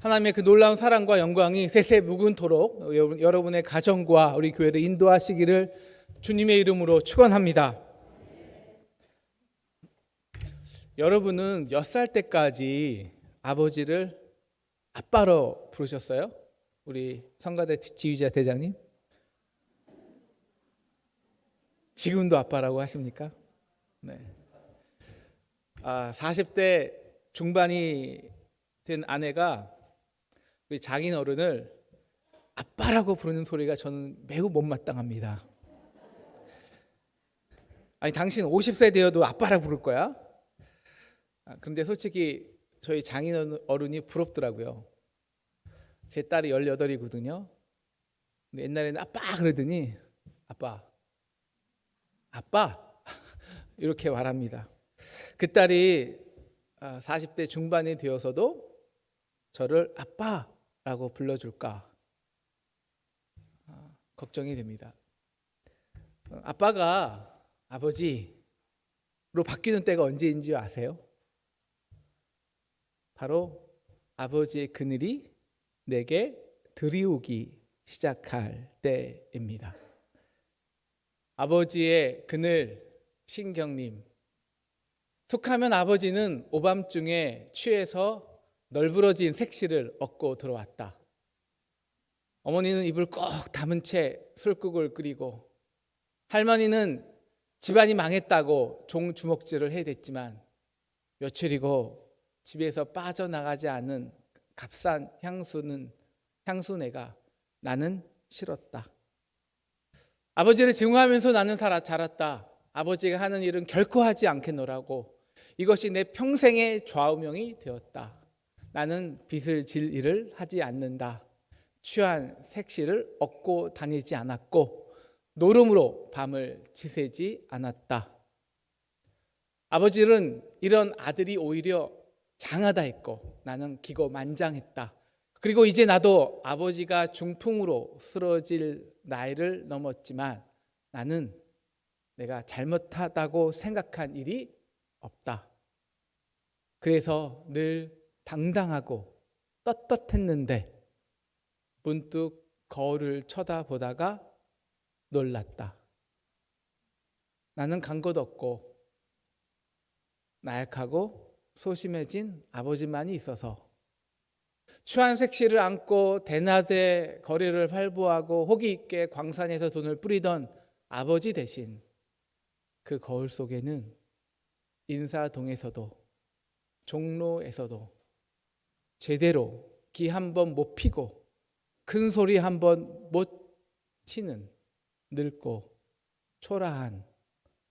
하나님의 그 놀라운 사랑과 영광이 세세 묵은토록 여러분- 여러분의 가정과 우리 교회를 인도하시기를 주님의 이름으로 축원합니다. 여러분은 몇 살 때까지 아버지를 아빠로 부르셨어요? 우리 성가대 지휘자 대장님? 지금도 아빠라고 하십니까? 네. 아, 40대 중반이 된 아내가 우리 장인 어른을 아빠라고 부르는 소리가 저는 매우 못마땅합니다. 아니 당신 50세 되어도 아빠라고 부를 거야? 아, 근데 솔직히 저희 장인 어른이 부럽더라고요. 제 딸이 18이거든요. 근데 옛날에는 아빠 그러더니 아빠 아빠 이렇게 말합니다. 그 딸이 40대 중반이 되어서도 저를 아빠 라고 불러줄까 아, 걱정이 됩니다. 어, 아빠가 아버지로 바뀌는 때가 언제인지 아세요? 바로 아버지의 그늘이 내게 들이오기 시작할 때입니다. 아버지의 그늘 신경님 툭하면 아버지는 오밤중에 취해서 널브러진 색시를 얻고 들어왔다. 어머니는 입을 꼭 다문 채 술국을 끓이고 할머니는 집안이 망했다고 종 주먹질을 해댔지만 며칠이고 집에서 빠져나가지 않은 값싼 향수는 향수내가 나는 싫었다. 아버지를 증오하면서 나는 살아 자랐다. 아버지가 하는 일은 결코 하지 않겠노라고 이것이 내 평생의 좌우명이 되었다. 나는 빚을 질 일을 하지 않는다. 취한 색시를 얻고 다니지 않았고 노름으로 밤을 지새지 않았다. 아버지는 이런 아들이 오히려 장하다 했고 나는 기고 만장했다. 그리고 이제 나도 아버지가 중풍으로 쓰러질 나이를 넘었지만 나는 내가 잘못하다고 생각한 일이 없다. 그래서 늘 당당하고 떳떳했는데 문득 거울을 쳐다보다가 놀랐다. 나는 간것 없고 나약하고 소심해진 아버지만이 있어서 추한 색시를 안고 대낮에 거리를 활보하고 호기 있게 광산에서 돈을 뿌리던 아버지 대신 그 거울 속에는 인사동에서도 종로에서도 제대로 기 한 번 못 피고 큰 소리 한 번 못 치는 늙고 초라한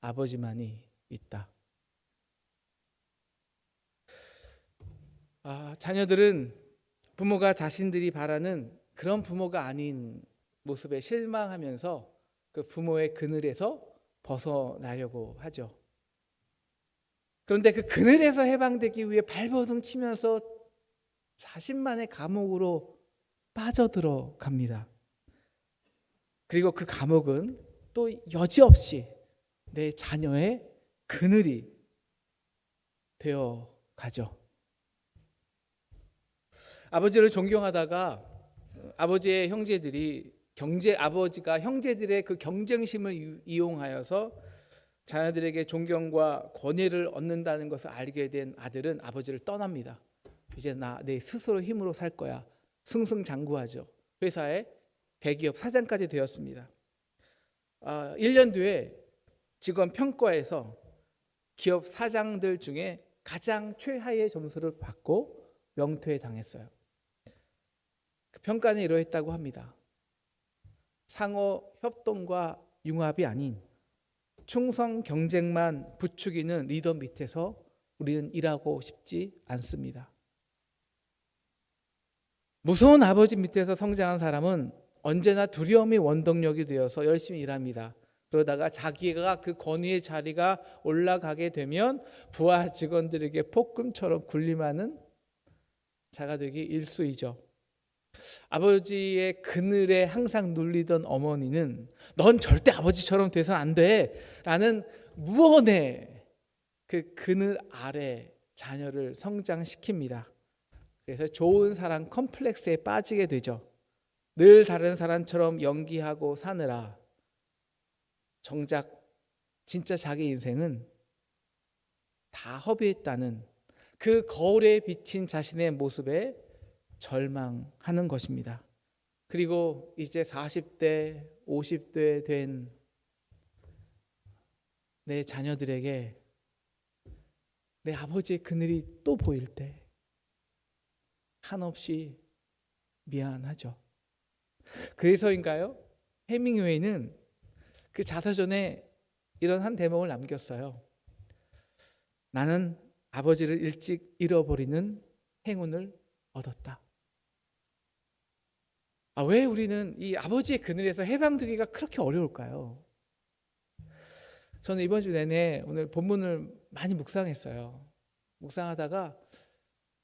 아버지만이 있다. 아, 자녀들은 부모가 자신들이 바라는 그런 부모가 아닌 모습에 실망하면서 그 부모의 그늘에서 벗어나려고 하죠. 그런데 그 그늘에서 해방되기 위해 발버둥 치면서 자신만의 감옥으로 빠져들어 갑니다. 그리고 그 감옥은 또 여지없이 내 자녀의 그늘이 되어 가죠. 아버지를 존경하다가 아버지의 형제들이 경제 아버지가 형제들의 그 경쟁심을 이용하여서 자녀들에게 존경과 권위를 얻는다는 것을 알게 된 아들은 아버지를 떠납니다. 이제 나 내 스스로 힘으로 살 거야. 승승장구하죠. 회사에 대기업 사장까지 되었습니다. 아, 1년 뒤에 직원 평가에서 기업 사장들 중에 가장 최하의 점수를 받고 명퇴 당했어요. 그 평가는 이러했다고 합니다. 상호 협동과 융합이 아닌 충성 경쟁만 부추기는 리더 밑에서 우리는 일하고 싶지 않습니다. 무서운 아버지 밑에서 성장한 사람은 언제나 두려움이 원동력이 되어서 열심히 일합니다. 그러다가 자기가 그 권위의 자리가 올라가게 되면 부하 직원들에게 폭금처럼 군림하는 자가 되기 일수이죠. 아버지의 그늘에 항상 눌리던 어머니는 넌 절대 아버지처럼 돼선 안 돼 라는 무언의 그 그늘 아래 자녀를 성장시킵니다. 그래서 좋은 사람 컴플렉스에 빠지게 되죠. 늘 다른 사람처럼 연기하고 사느라 정작 진짜 자기 인생은 다 허비했다는 그 거울에 비친 자신의 모습에 절망하는 것입니다. 그리고 이제 40대, 50대 된 내 자녀들에게 내 아버지의 그늘이 또 보일 때 한없이 미안하죠. 그래서인가요? 해밍웨이는 그 자서전에 이런 한 대목을 남겼어요. 나는 아버지를 일찍 잃어버리는 행운을 얻었다. 아, 왜 우리는 이 아버지의 그늘에서 해방되기가 그렇게 어려울까요? 저는 이번 주 내내 오늘 본문을 많이 묵상했어요. 묵상하다가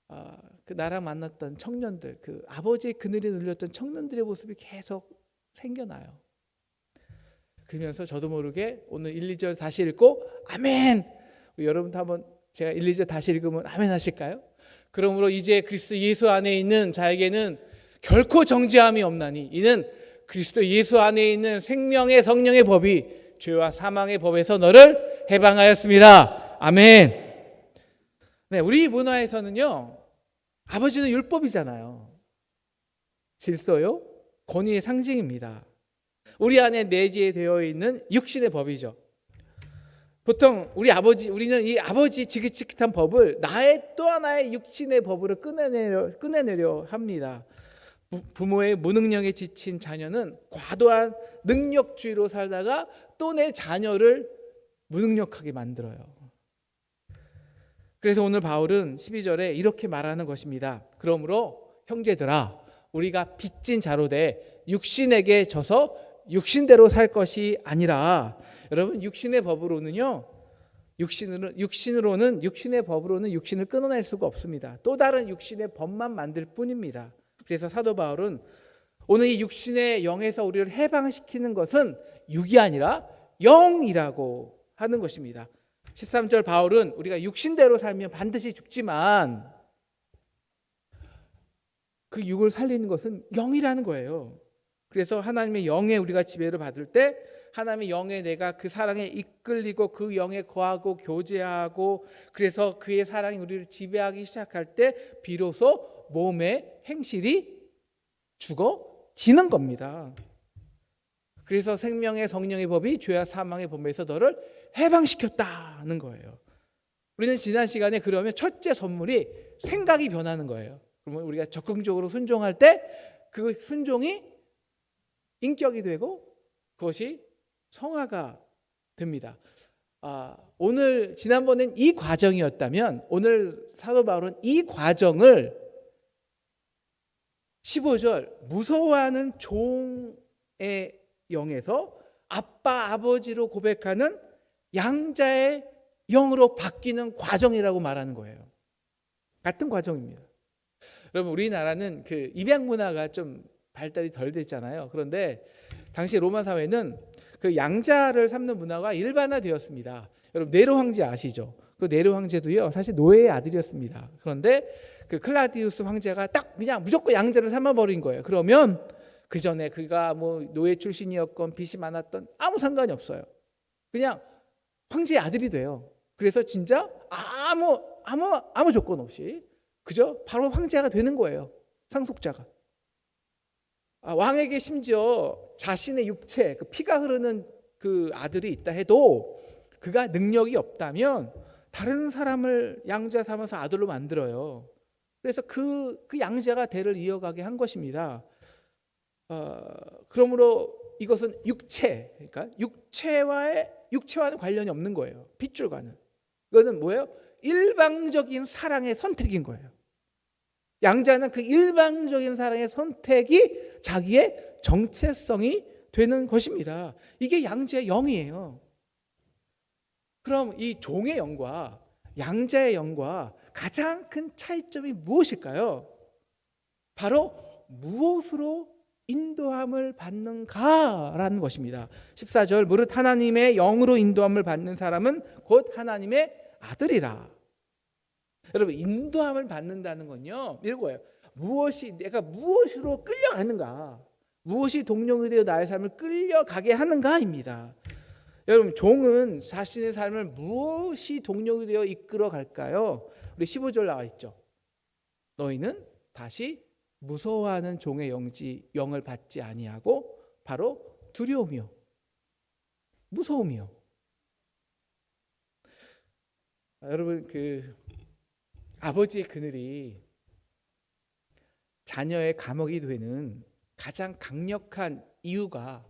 아, 그 나랑 만났던 청년들, 그 아버지의 그늘에 눌렸던 청년들의 모습이 계속 생겨나요. 그러면서 저도 모르게 오늘 1, 2절 다시 읽고 아멘. 여러분도 한번 제가 1, 2절 다시 읽으면 아멘 하실까요? 그러므로 이제 그리스도 예수 안에 있는 자에게는 결코 정죄함이 없나니 이는 그리스도 예수 안에 있는 생명의 성령의 법이 죄와 사망의 법에서 너를 해방하였습니다. 아멘. 네, 우리 문화에서는요. 아버지는 율법이잖아요. 질서요, 권위의 상징입니다. 우리 안에 내재되어 있는 육신의 법이죠. 보통 우리 아버지 우리는 이 아버지 지긋지긋한 법을 나의 또 하나의 육신의 법으로 꺼내내려 꺼내내려 합니다. 부- 부모의 무능력에 지친 자녀는 과도한 능력주의로 살다가 또 내 자녀를 무능력하게 만들어요. 그래서 오늘 바울은 12절에 이렇게 말하는 것입니다. 그러므로 형제들아 우리가 빚진 자로 돼 육신에게 져서 육신대로 살 것이 아니라 여러분 육신의 법으로는요. 육신으로 육신으로는 육신의 법으로는 육신을 끊어낼 수가 없습니다. 또 다른 육신의 법만 만들 뿐입니다. 그래서 사도 바울은 오늘 이 육신의 영에서 우리를 해방시키는 것은 육이 아니라 영이라고 하는 것입니다. 13절 바울은 우리가 육신대로 살면 반드시 죽지만 그 육을 살리는 것은 영이라는 거예요. 그래서 하나님의 영에 우리가 지배를 받을 때 하나님의 영에 내가 그 사랑에 이끌리고 그 영에 거하고 교제하고 그래서 그의 사랑이 우리를 지배하기 시작할 때 비로소 몸의 행실이 죽어지는 겁니다. 그래서 생명의 성령의 법이 죄와 사망의 법에서 너를 해방시켰다는 거예요. 우리는 지난 시간에 그러면 첫째 선물이 생각이 변하는 거예요. 그러면 우리가 적극적으로 순종할 때 그 순종이 인격이 되고 그것이 성화가 됩니다. 아, 오늘 지난번엔 이 과정이었다면 오늘 사도 바울은 이 과정을 15절 무서워하는 종의 영에서 아빠 아버지로 고백하는 양자의 영으로 바뀌는 과정이라고 말하는 거예요. 같은 과정입니다. 여러분 우리나라는 그 입양 문화가 좀 발달이 덜 됐잖아요. 그런데 당시 로마 사회는 그 양자를 삼는 문화가 일반화되었습니다. 여러분 네로 황제 아시죠? 그 네로 황제도요 사실 노예의 아들이었습니다. 그런데 그 클라디우스 황제가 딱 그냥 무조건 양자를 삼아 버린 거예요. 그러면 그 전에 그가 뭐 노예 출신이었건 빚이 많았던 아무 상관이 없어요. 그냥 황제의 아들이 돼요. 그래서 진짜 아무 아무 아무 조건 없이 그죠? 바로 황제가 되는 거예요. 상속자가. 아, 왕에게 심지어 자신의 육체, 그 피가 흐르는 그 아들이 있다 해도 그가 능력이 없다면 다른 사람을 양자 삼아서 아들로 만들어요. 그래서 그, 그 양자가 대를 이어가게 한 것입니다. 어, 그러므로 이것은 육체, 그러니까 육체와의 육체와는 관련이 없는 거예요. 핏줄과는. 이거는 뭐예요? 일방적인 사랑의 선택인 거예요. 양자는 그 일방적인 사랑의 선택이 자기의 정체성이 되는 것입니다. 이게 양자의 영이에요. 그럼 이 종의 영과 양자의 영과 가장 큰 차이점이 무엇일까요? 바로 무엇으로 인도함을 받는가라는 것입니다. 14절 무릇 하나님의 영으로 인도함을 받는 사람은 곧 하나님의 아들이라. 여러분 인도함을 받는다는 건요 이런 거예요. 무엇이 내가 무엇으로 끌려가는가, 무엇이 동력이 되어 나의 삶을 끌려가게 하는가입니다. 여러분 종은 자신의 삶을 무엇이 동력이 되어 이끌어 갈까요? 우리 15절 나와 있죠. 너희는 다시 무서워하는 종의 영지 영을 받지 아니하고 바로 두려움이요 무서움이요. 아, 여러분 그 아버지의 그늘이 자녀의 감옥이 되는 가장 강력한 이유가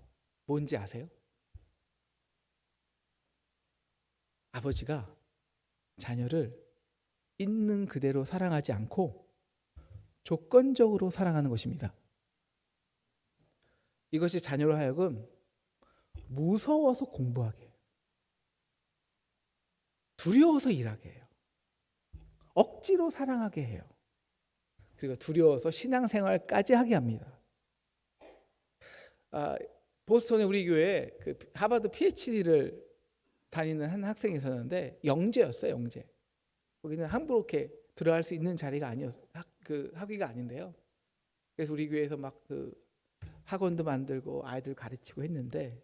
뭔지 아세요? 아버지가 자녀를 있는 그대로 사랑하지 않고 조건적으로 사랑하는 것입니다. 이것이 자녀로 하여금 무서워서 공부하게 해요. 두려워서 일하게 해요. 억지로 사랑하게 해요. 그리고 두려워서 신앙생활까지 하게 합니다. 아, 보스턴의 우리 교회 그 하버드 PhD를 다니는 한 학생이 있었는데 영재였어요, 영재. 거기는 함부로 이렇게 들어갈 수 있는 자리가 아니었, 학, 그 학위가 아닌데요. 그래서 우리 교회에서 막 그 학원도 만들고 아이들 가르치고 했는데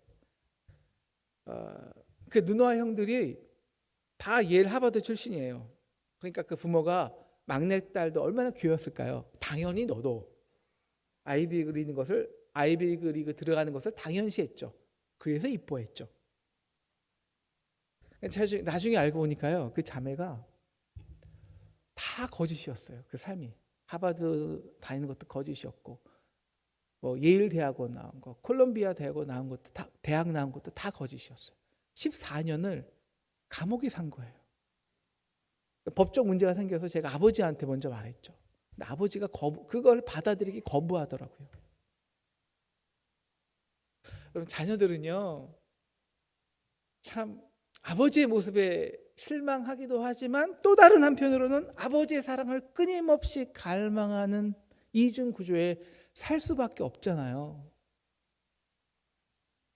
어, 그 누나 형들이 다 예일 하버드 출신이에요. 그러니까 그 부모가 막내딸도 얼마나 귀여웠을까요? 당연히 너도 아이비리그 리는 것을 아이비리그 리그 들어가는 것을 당연시했죠. 그래서 이뻐했죠. 나중에 알고 보니까요, 그 자매가 다 거짓이었어요. 그 삶이 하버드 다니는 것도 거짓이었고, 뭐 예일 대학원 나온 거, 콜롬비아 대학원 나온 것도 다 대학 나온 것도 다 거짓이었어요. 14년을 감옥에 산 거예요. 법적 문제가 생겨서 제가 아버지한테 먼저 말했죠. 아버지가 거부, 그걸 받아들이기 거부하더라고요. 여러분 자녀들은요, 참 아버지의 모습에 실망하기도 하지만 또 다른 한편으로는 아버지의 사랑을 끊임없이 갈망하는 이중 구조에 살 수밖에 없잖아요.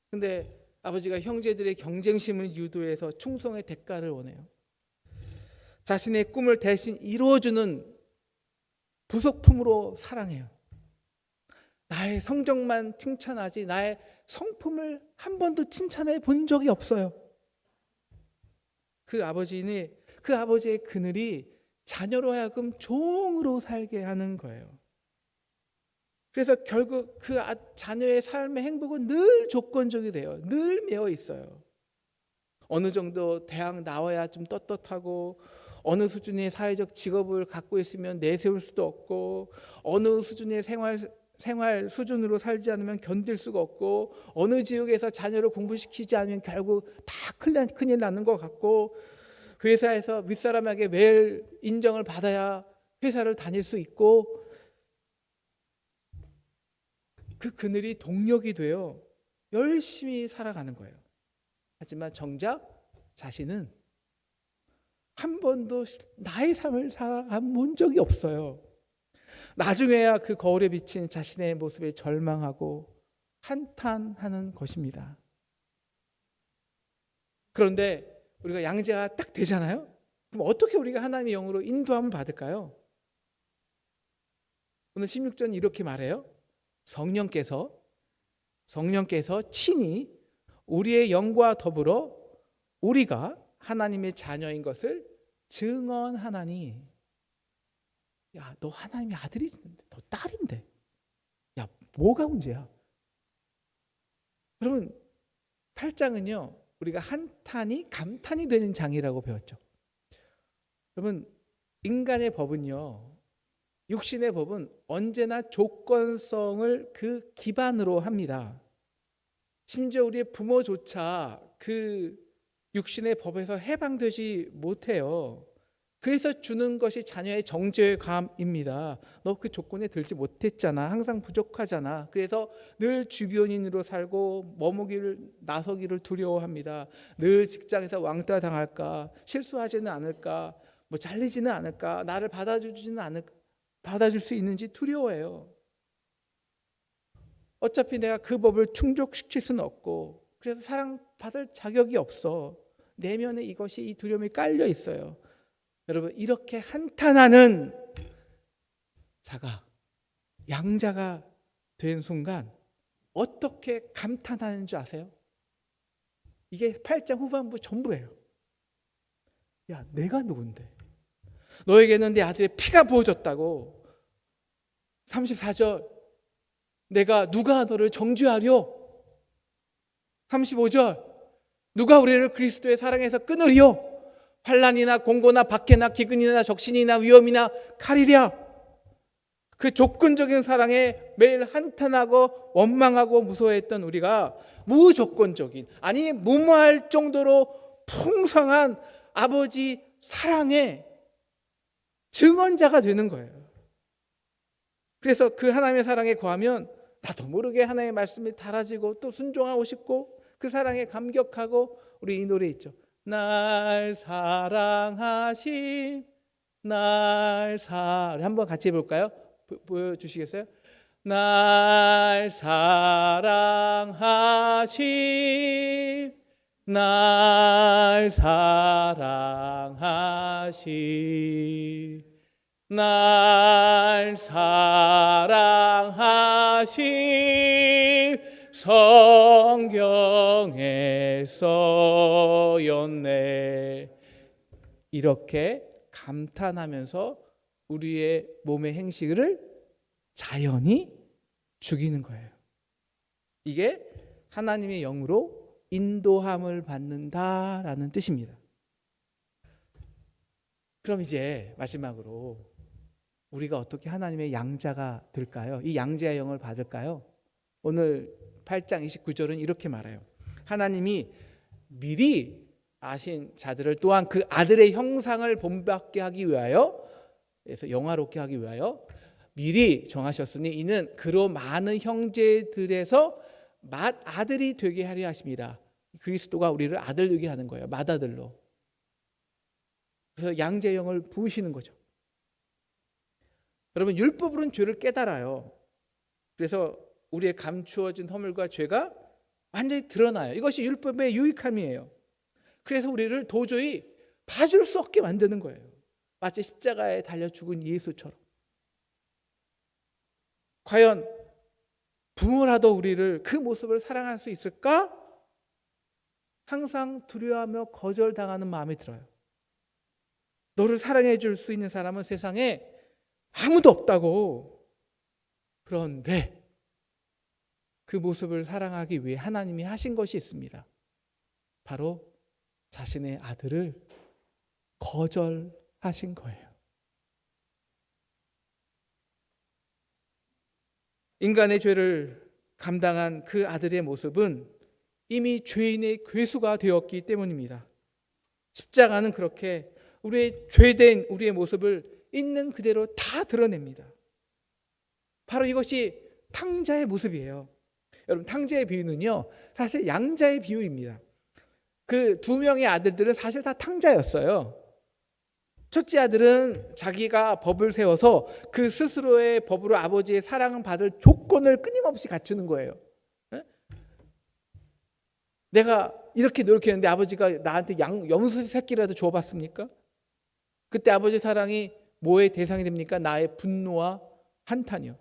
근데 아버지가 형제들의 경쟁심을 유도해서 충성의 대가를 원해요. 자신의 꿈을 대신 이루어주는 부속품으로 사랑해요. 나의 성적만 칭찬하지 나의 성품을 한 번도 칭찬해 본 적이 없어요. 그 아버지는 그 아버지의 그늘이 자녀로 하여금 종으로 살게 하는 거예요. 그래서 결국 그 아- 자녀의 삶의 행복은 늘 조건적이 돼요. 늘 매어 있어요. 어느 정도 대학 나와야 좀 떳떳하고 어느 수준의 사회적 직업을 갖고 있으면 내세울 수도 없고 어느 수준의 생활 생활 수준으로 살지 않으면 견딜 수가 없고 어느 지역에서 자녀를 공부시키지 않으면 결국 다 큰일, 큰일 나는 것 같고 회사에서 윗사람에게 매일 인정을 받아야 회사를 다닐 수 있고 그 그늘이 동력이 되어 열심히 살아가는 거예요. 하지만 정작 자신은 한 번도 나의 삶을 살아본 적이 없어요. 나중에야 그 거울에 비친 자신의 모습에 절망하고 한탄하는 것입니다. 그런데 우리가 양자가 딱 되잖아요. 그럼 어떻게 우리가 하나님의 영으로 인도함을 받을까요? 오늘 16절 이렇게 말해요. 성령께서 성령께서 친히 우리의 영과 더불어 우리가 하나님의 자녀인 것을 증언하나니 야, 너 하나님의 아들이는데 너 딸인데. 야, 뭐가 문제야? 여러분, 8장은요. 우리가 한탄이 감탄이 되는 장이라고 배웠죠. 여러분, 인간의 법은요. 육신의 법은 언제나 조건성을 그 기반으로 합니다. 심지어 우리의 부모조차 그 육신의 법에서 해방되지 못해요. 그래서 주는 것이 자녀의 정죄의 감입니다. 너 그 조건에 들지 못했잖아. 항상 부족하잖아. 그래서 늘 주변인으로 살고 머무기를 나서기를 두려워합니다. 늘 직장에서 왕따 당할까, 실수하지는 않을까, 뭐 잘리지는 않을까, 나를 받아주지는 않을 받아줄 수 있는지 두려워해요. 어차피 내가 그 법을 충족시킬 수는 없고, 그래서 사랑받을 자격이 없어. 내면에 이것이 이 두려움이 깔려 있어요. 여러분 이렇게 한탄하는 자가 양자가 된 순간 어떻게 감탄하는 줄 아세요? 이게 8장 후반부 전부예요. 야, 내가 누군데? 너에게는 내 아들의 피가 부어졌다고. 34절. 내가 누가 너를 정죄하려? 35절. 누가 우리를 그리스도의 사랑에서 끊으리요? 환란이나 공고나 박해나 기근이나 적신이나 위험이나 칼이랴. 그 조건적인 사랑에 매일 한탄하고 원망하고 무서워했던 우리가 무조건적인 아니 무모할 정도로 풍성한 아버지 사랑의 증언자가 되는 거예요. 그래서 그 하나님의 사랑에 거하면 나도 모르게 하나님의 말씀이 달아지고 또 순종하고 싶고 그 사랑에 감격하고 우리 이 노래 있죠. 날 사랑하신 날 사. 한번 같이 해볼까요? 보- 보여주시겠어요? 날 사랑하신 날 사랑하신 날 사랑하신 성경에 써였네 이렇게 감탄하면서 우리의 몸의 행식을 자연히 죽이는 거예요. 이게 하나님의 영으로 인도함을 받는다라는 뜻입니다. 그럼 이제 마지막으로 우리가 어떻게 하나님의 양자가 될까요? 이 양자의 영을 받을까요? 오늘 8장 29절은 이렇게 말해요. 하나님이 미리 아신 자들을 또한 그 아들의 형상을 본받게 하기 위하여 그래서 영화롭게 하기 위하여 미리 정하셨으니 이는 그로 많은 형제들에서 맏 아들이 되게 하려 하십니다. 그리스도가 우리를 아들 되게 하는 거예요. 맏아들로. 그래서 양재영을 부으시는 거죠. 여러분 율법으로는 죄를 깨달아요. 그래서 우리의 감추어진 허물과 죄가 완전히 드러나요. 이것이 율법의 유익함이에요. 그래서 우리를 도저히 봐줄 수 없게 만드는 거예요. 마치 십자가에 달려 죽은 예수처럼. 과연 부모라도 우리를 그 모습을 사랑할 수 있을까? 항상 두려워하며 거절당하는 마음이 들어요. 너를 사랑해 줄 수 있는 사람은 세상에 아무도 없다고. 그런데 그 모습을 사랑하기 위해 하나님이 하신 것이 있습니다. 바로 자신의 아들을 거절하신 거예요. 인간의 죄를 감당한 그 아들의 모습은 이미 죄인의 괴수가 되었기 때문입니다. 십자가는 그렇게 우리의 죄된 우리의 모습을 있는 그대로 다 드러냅니다. 바로 이것이 탕자의 모습이에요. 여러분 탕자의 비유는요 사실 양자의 비유입니다. 그 두 명의 아들들은 사실 다 탕자였어요. 첫째 아들은 자기가 법을 세워서 그 스스로의 법으로 아버지의 사랑을 받을 조건을 끊임없이 갖추는 거예요. 예? 내가 이렇게 노력했는데 아버지가 나한테 양, 염소 새끼라도 줘봤습니까? 그때 아버지 사랑이 뭐의 대상이 됩니까? 나의 분노와 한탄이요.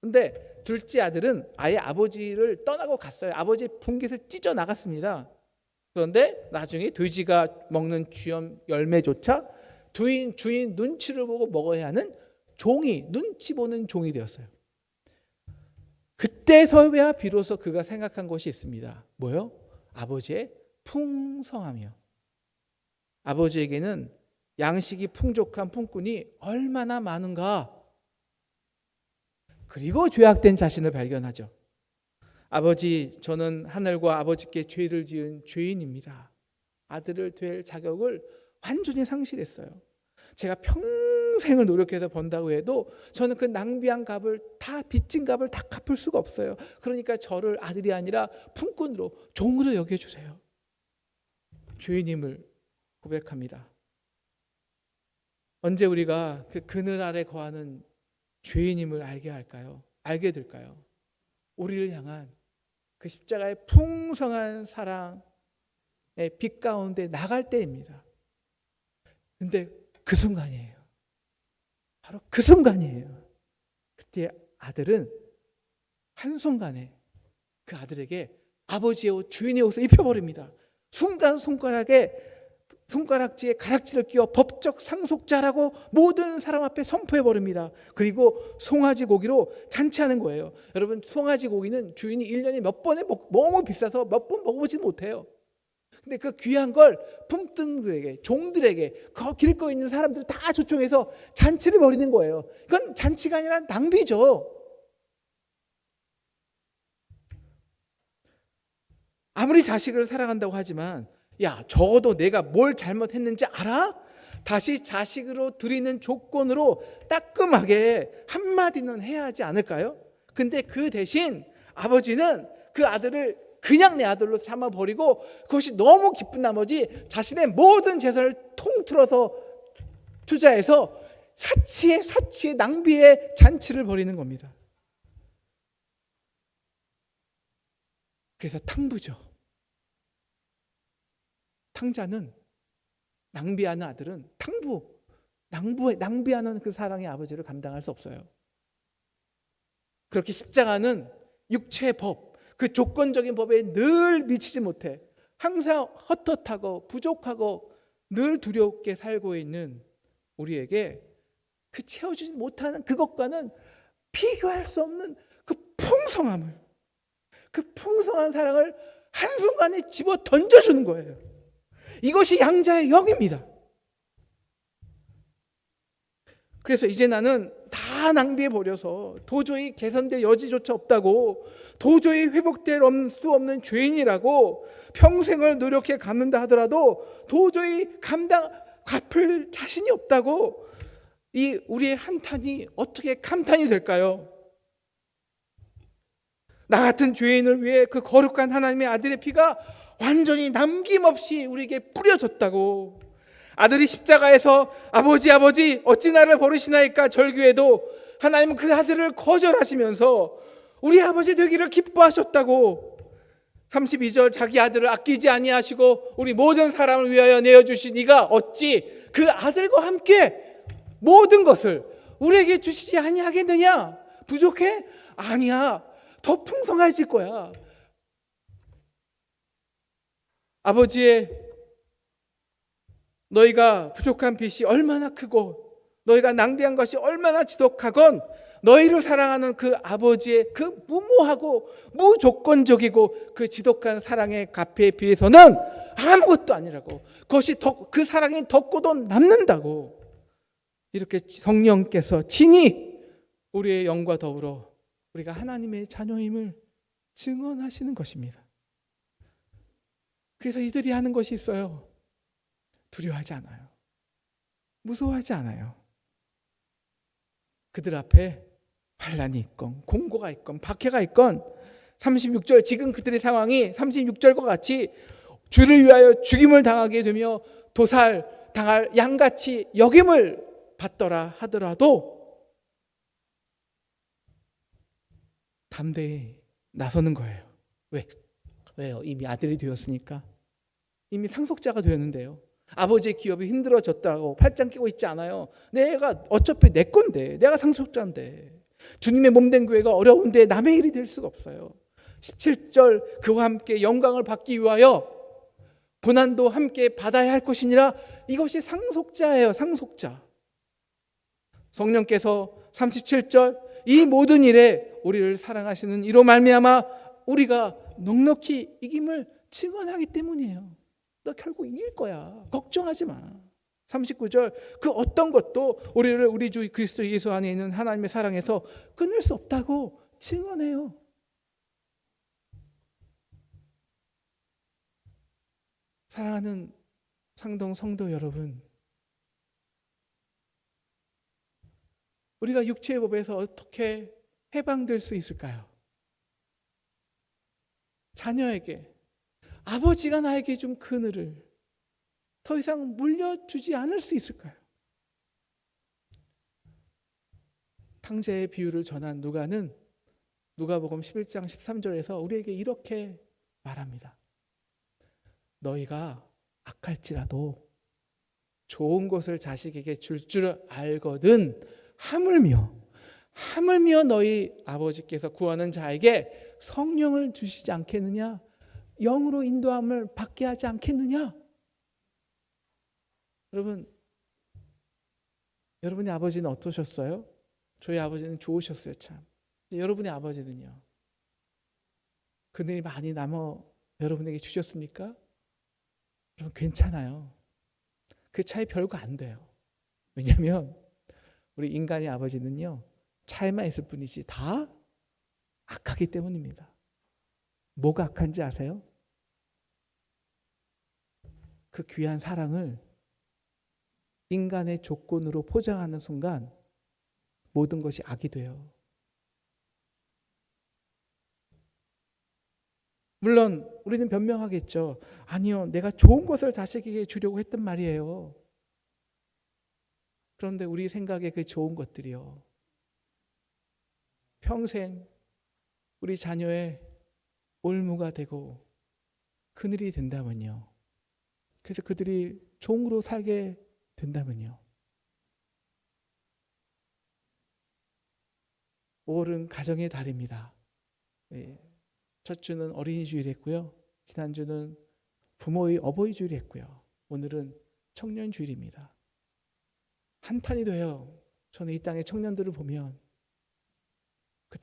근데 둘째 아들은 아예 아버지를 떠나고 갔어요. 아버지 분깃을 찢어 나갔습니다. 그런데 나중에 돼지가 먹는 쥐염 열매조차 주인 주인 눈치를 보고 먹어야 하는 종이 눈치 보는 종이 되었어요. 그때서야 비로소 그가 생각한 것이 있습니다. 뭐요? 아버지의 풍성함이요. 아버지에게는 양식이 풍족한 품꾼이 얼마나 많은가. 그리고 죄악된 자신을 발견하죠. 아버지, 저는 하늘과 아버지께 죄를 지은 죄인입니다. 아들을 될 자격을 완전히 상실했어요. 제가 평생을 노력해서 번다고 해도 저는 그 낭비한 값을 다 빚진 값을 다 갚을 수가 없어요. 그러니까 저를 아들이 아니라 품꾼으로 종으로 여겨 주세요. 죄인임을 고백합니다. 언제 우리가 그 그늘 아래 거하는 죄인임을 알게 할까요? 알게 될까요? 우리를 향한 그 십자가의 풍성한 사랑의 빛 가운데 나갈 때입니다. 근데 그 순간이에요. 바로 그 순간이에요. 그때 아들은 한순간에 그 아들에게 아버지의 옷, 주인의 옷을 입혀버립니다. 순간 손가락에 손가락지에 가락지를 끼워 법적 상속자라고 모든 사람 앞에 선포해 버립니다. 그리고 송아지 고기로 잔치하는 거예요. 여러분 송아지 고기는 주인이 1년에 몇 번에 먹, 너무 비싸서 몇 번 먹어보지 못해요. 근데 그 귀한 걸 품등들에게 종들에게 거 길거리 있는 사람들 다 초청해서 잔치를 벌이는 거예요. 그건 잔치가 아니라 낭비죠. 아무리 자식을 사랑한다고 하지만 야 적어도 내가 뭘 잘못했는지 알아? 다시 자식으로 드리는 조건으로 따끔하게 한마디는 해야 하지 않을까요? 근데 그 대신 아버지는 그 아들을 그냥 내 아들로 삼아 버리고 그것이 너무 기쁜 나머지 자신의 모든 재산을 통틀어서 투자해서 사치에 사치에 낭비에 잔치를 벌이는 겁니다. 그래서 탕부죠. 탕자는 낭비하는 아들은 탕부, 낭부, 낭비하는 그 사랑의 아버지를 감당할 수 없어요. 그렇게 십자가는 육체의 법, 그 조건적인 법에 늘 미치지 못해 항상 헛헛하고 부족하고 늘 두렵게 살고 있는 우리에게 그 채워주지 못하는 그것과는 비교할 수 없는 그 풍성함을 그 풍성한 사랑을 한순간에 집어 던져주는 거예요. 이것이 양자의 영입니다. 그래서 이제 나는 다 낭비해 버려서 도저히 개선될 여지조차 없다고 도저히 회복될 수 없는 죄인이라고 평생을 노력해 갚는다 하더라도 도저히 감당 갚을 자신이 없다고 이 우리의 한탄이 어떻게 감탄이 될까요? 나 같은 죄인을 위해 그 거룩한 하나님의 아들의 피가 완전히 남김없이 우리에게 뿌려졌다고. 아들이 십자가에서 아버지 아버지 어찌 나를 버리시나이까 절규에도 하나님은 그 아들을 거절하시면서 우리 아버지 되기를 기뻐하셨다고. 32절 자기 아들을 아끼지 아니하시고 우리 모든 사람을 위하여 내어 주신 이가 어찌 그 아들과 함께 모든 것을 우리에게 주시지 아니하겠느냐? 부족해? 아니야. 더 풍성해질 거야 아버지의 너희가 부족한 빚이 얼마나 크고 너희가 낭비한 것이 얼마나 지독하건 너희를 사랑하는 그 아버지의 그 무모하고 무조건적이고 그 지독한 사랑의 값에 비해서는 아무것도 아니라고 그것이 더, 그 사랑이 덮고도 남는다고 이렇게 성령께서 친히 우리의 영과 더불어 우리가 하나님의 자녀임을 증언하시는 것입니다. 그래서 이들이 하는 것이 있어요. 두려워하지 않아요. 무서워하지 않아요. 그들 앞에 환란이 있건 공고가 있건 박해가 있건 36절 지금 그들의 상황이 36절과 같이 주를 위하여 죽임을 당하게 되며 도살 당할 양같이 역임을 받더라 하더라도 담대히 나서는 거예요. 왜? 왜요? 이미 아들이 되었으니까. 이미 상속자가 되었는데요. 아버지의 기업이 힘들어졌다고 팔짱 끼고 있지 않아요. 내가 어차피 내 건데, 내가 상속자인데. 주님의 몸된 교회가 어려운데 남의 일이 될 수가 없어요. 17절 그와 함께 영광을 받기 위하여 고난도 함께 받아야 할 것이니라 이것이 상속자예요. 상속자. 성령께서 37절 이 모든 일에 우리를 사랑하시는 이로 말미암아 우리가 넉넉히 이김을 증언하기 때문이에요. 너 결국 이길 거야. 걱정하지 마. 39절 그 어떤 것도 우리를 우리 주 그리스도 예수 안에 있는 하나님의 사랑에서 끊을 수 없다고 증언해요. 사랑하는 상동 성도 여러분, 우리가 육체의 법에서 어떻게 해방될 수 있을까요? 자녀에게 아버지가 나에게 준 그늘을 더 이상 물려주지 않을 수 있을까요? 탕자의 비유를 전한 누가는 누가복음 11장 13절에서 우리에게 이렇게 말합니다. 너희가 악할지라도 좋은 것을 자식에게 줄 줄 알거든 하물며 하물며 너희 아버지께서 구하는 자에게 성령을 주시지 않겠느냐 영으로 인도함을 받게 하지 않겠느냐 여러분 여러분의 아버지는 어떠셨어요? 저희 아버지는 좋으셨어요 참 여러분의 아버지는요 그들이 많이 남아 여러분에게 주셨습니까? 여러분 괜찮아요. 그 차이 별거 안 돼요. 왜냐하면 우리 인간의 아버지는요 차이만 있을 뿐이지 다 악하기 때문입니다. 뭐가 악한지 아세요? 그 귀한 사랑을 인간의 조건으로 포장하는 순간 모든 것이 악이 돼요. 물론 우리는 변명하겠죠. 아니요, 내가 좋은 것을 자식에게 주려고 했단 말이에요. 그런데 우리 생각에 그 좋은 것들이요. 평생 우리 자녀의 올무가 되고 그늘이 된다면요. 그래서 그들이 종으로 살게 된다면요. 5월은 가정의 달입니다. 예. 첫 주는 어린이 주일 했고요. 지난 주는 부모의 어버이 주일 했고요. 오늘은 청년 주일입니다. 한탄이 돼요. 저는 이 땅의 청년들을 보면 그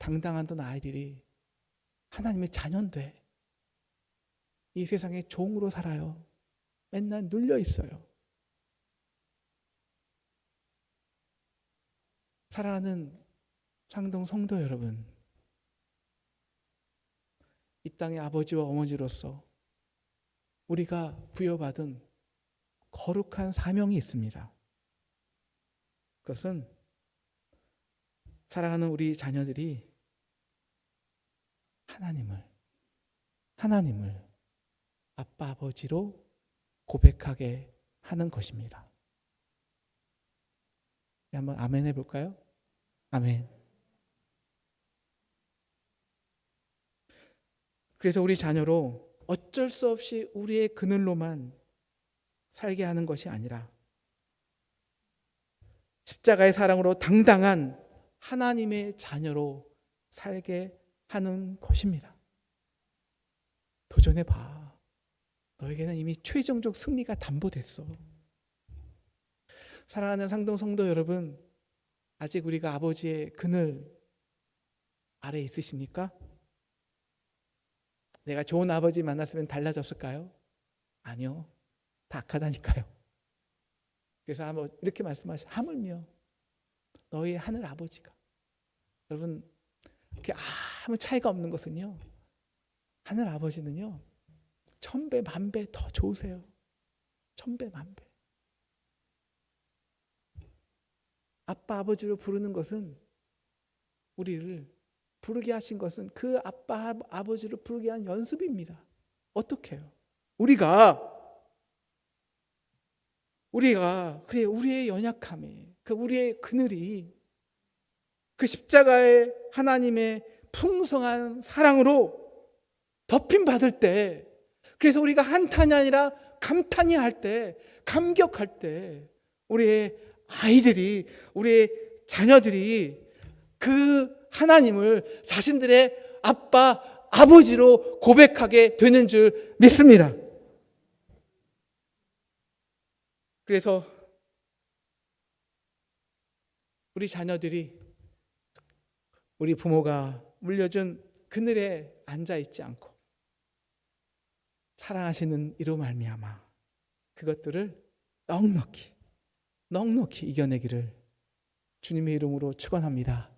당당하던 아이들이 하나님의 자녀인데 이 세상에 종으로 살아요. 맨날 눌려 있어요. 사랑하는 상동 성도 여러분, 이 땅의 아버지와 어머니로서 우리가 부여받은 거룩한 사명이 있습니다. 그것은 사랑하는 우리 자녀들이 하나님을 하나님을 아빠 아버지로 고백하게 하는 것입니다. 한번 아멘 해볼까요? 아멘. 그래서 우리 자녀로 어쩔 수 없이 우리의 그늘로만 살게 하는 것이 아니라 십자가의 사랑으로 당당한 하나님의 자녀로 살게 하는 것입니다. 도전해 봐. 너에게는 이미 최종적 승리가 담보됐어. 사랑하는 상동 성도 여러분, 아직 우리가 아버지의 그늘 아래 있으십니까? 내가 좋은 아버지 만났으면 달라졌을까요? 아니요. 다 악하다니까요. 그래서 이렇게 말씀하시 하물며 너희 하늘 아버지가 여러분 아무 차이가 없는 것은요. 하늘 아버지는요. 천배 만배 더 좋으세요. 천배 만배. 아빠 아버지로 부르는 것은 우리를 부르게 하신 것은 그 아빠 아버지를 부르게 한 연습입니다. 어떻게 해요? 우리가 우리가 그래 우리의 연약함에 그 우리의 그늘이 그 십자가의 하나님의 풍성한 사랑으로 덮임 받을 때 그래서 우리가 한탄이 아니라 감탄이 할 때 감격할 때 우리의 아이들이 우리의 자녀들이 그 하나님을 자신들의 아빠, 아버지로 고백하게 되는 줄 믿습니다. 그래서 우리 자녀들이 우리 부모가 물려준 그늘에 앉아 있지 않고 사랑하시는 이로 말미암아 그것들을 넉넉히 넉넉히 이겨내기를 주님의 이름으로 축원합니다.